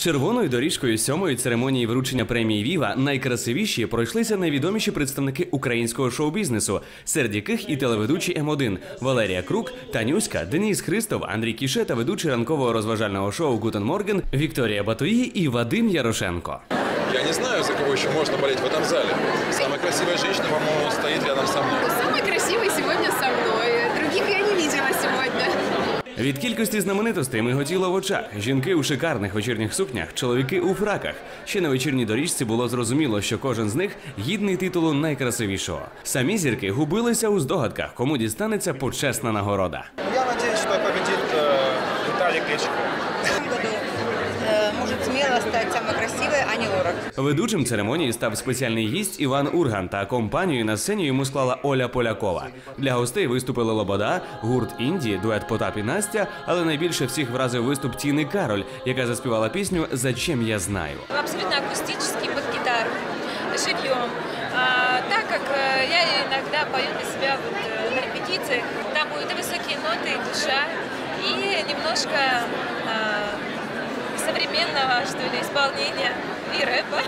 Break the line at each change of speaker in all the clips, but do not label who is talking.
Червоною доріжкою сьомої церемонії вручення премії Віва найкрасивіші пройшлися найвідоміші представники українського шоу-бізнесу, серед яких і телеведучі М1 Валерія Крук, Танюська, Деніс Христов, Андрій Кіше та ведучий ранкового розважального шоу Гутен Морген Вікторія Батуї і Вадим Ярошенко.
Я не знаю, за кого еще можно болеть в этом зале. Самая красивая женщина, по-моему, стоит рядом со мной.
Від кількості знаменитостей миготіло в очах. Жінки у шикарних вечірніх сукнях, чоловіки у фраках. Ще на вечірній доріжці було зрозуміло, що кожен з них гідний титулу найкрасивішого. Самі зірки губилися у здогадках, кому дістанеться почесна нагорода.
Я сподіваюся, що победит Віталій Кличко
может смело стать самой красивой Ани Лорак.
Ведучим церемонії став спеціальний гість Іван Урган та компанію на сцені йому склала Оля Полякова. Для гостей виступили Лобода, гурт Інді, дует Потап і Настя, але найбільше всіх вразив виступ Тіни Кароль, яка заспівала пісню «Зачем я знаю.
абсолютно акустический под гитару, живьем. А, так как э, я иногда пою для себя вот, э, на репетициях, там будут и высокие ноты, и душа, и немножко а, современного, что ли, исполнения и рэпа.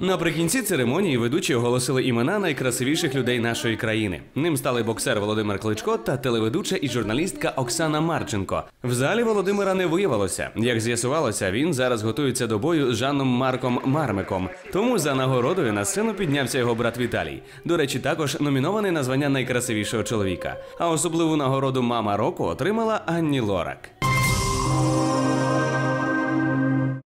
Наприкінці церемонії ведучі оголосили імена найкрасивіших людей нашої країни. Ним стали боксер Володимир Кличко та телеведуча і журналістка Оксана Марченко. В залі Володимира не виявилося. Як з'ясувалося, він зараз готується до бою з Жанном Марком Мармиком. Тому за нагородою на сцену піднявся його брат Віталій. До речі, також номінований на звання найкрасивішого чоловіка. А особливу нагороду Мама року отримала Анні Лорак.